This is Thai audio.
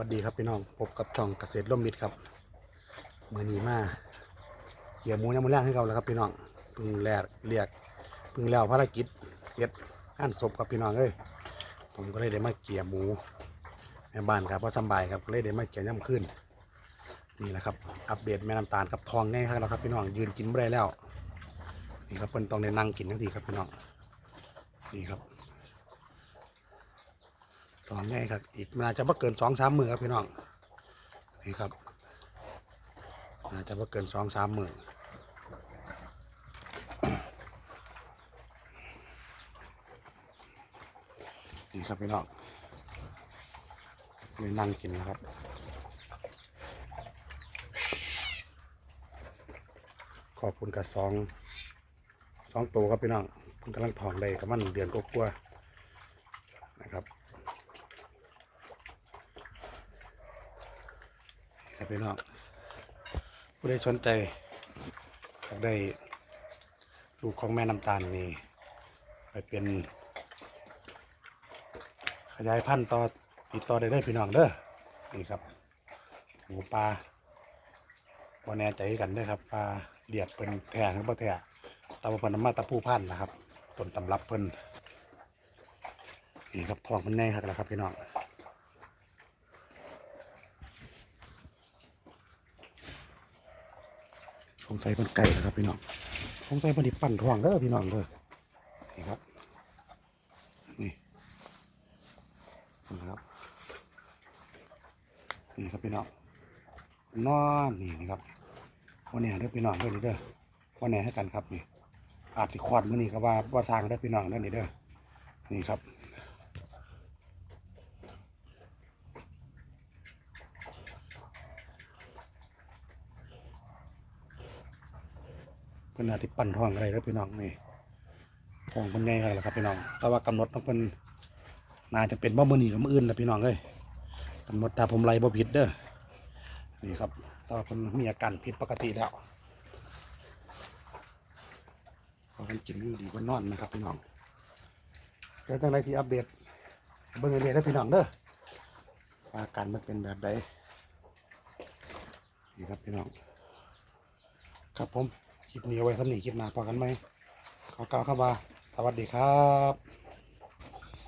วัสดีครับพี่น้องพบกับช่องเกษตรร่มมิตรครับมือนี้มาเกี่ยวหมูยังมือแรกให้เราแล้วครับพี่น้องพึ่งแลกเรียกพึ่งแล้วภารกิจเสร็จงานศพครับพี่น้องเอ้ยผมก็เลยได้มาเกี่ยวหมูในบ้านครับเพราะสบายครับก็เลยได้มาเกี่ยวย่ำขึ้นนี่แหละครับอัปเดตแม่น้ำตาลกับทองง่ายครับแล้วครับพี่น้องยืนกินไม่ได้แล้วนี่ครับเพิ่นต้องได้นั่งกินทั้งทีครับพี่น้องนี่ครับ ตอนนี้ครับ อีกน่าจะไม่เกินสองสามมือครับพี่น้องนี่ครับน่าจะไม่เกินสองสามมือนี่ครับพี่น้องเลยนั่งกินนะครับขอบคุณกับสองสองตัวครับพี่น้องเพิ่งกำลังถอนได้กับมันเดือนกว่าๆนะครับ ครับพี่น้องผู้ใดสนใจอยากได้ลูกของแม่น้ำตาลนี่ไปเป็น ขยายพันธุ์ต่อติดต่อได้เลยพี่น้องเด้อนี่ครับหมูปลาพอแน่ใจกันด้อครับปลาเลียดเป็นแท่หรือบ่แท่ตามพันธมาตะผู้พันธุ์นะครับต้นตำรับเพิ่นนี่ครับทองมันแน่ครับแล้วครับพี่น้อง สงสัยมันไก่แล้วครับพี่น้องสงสัยมันดิปั่นทองเด้อพี่น้องเด้อนี่ครับ นี่นะครับนี่ครับพี่น้องนอนนี่นะครับวันนี้เด้อพี่น้องเด้อนี่เด้อวันนี้ให้กันครับนี่อาจสิควันมือนี้ก็ว่าว่าทางเด้อพี่น้องเด้อนี่เด้อนี่ครับ พิ่นอาจสิปั่นทองอะไรเด้อพี่น้องนี่ทองเพิ่นใหญ่ครับแล้วครับพี่น้อง แต่ว่ากำหนดของเพิ่นน่าจะเป็นบ่มื้อนี้กับมืออื่นแหละพี่น้องเอ้ยกำหนดถ้าผมไล่บ่ผิดเด้อนี่ครับแต่ว่าเพิ่นมีอาการผิดปกติแล้วพอกันกินอยู่ดีกว่านอนนะครับพี่น้องเดี๋ยวจังไดที่อัปเดตเบิ่งเรื่อยๆเด้อพี่น้องเด้ออาการมันเป็นแบบใดนี่ครับพี่น้อง ครับผม คลิปนี้เอาไว้ครับนี่คลิปหน้าพอกันไหมขอกล่าวคำว่าสวัสดีครับ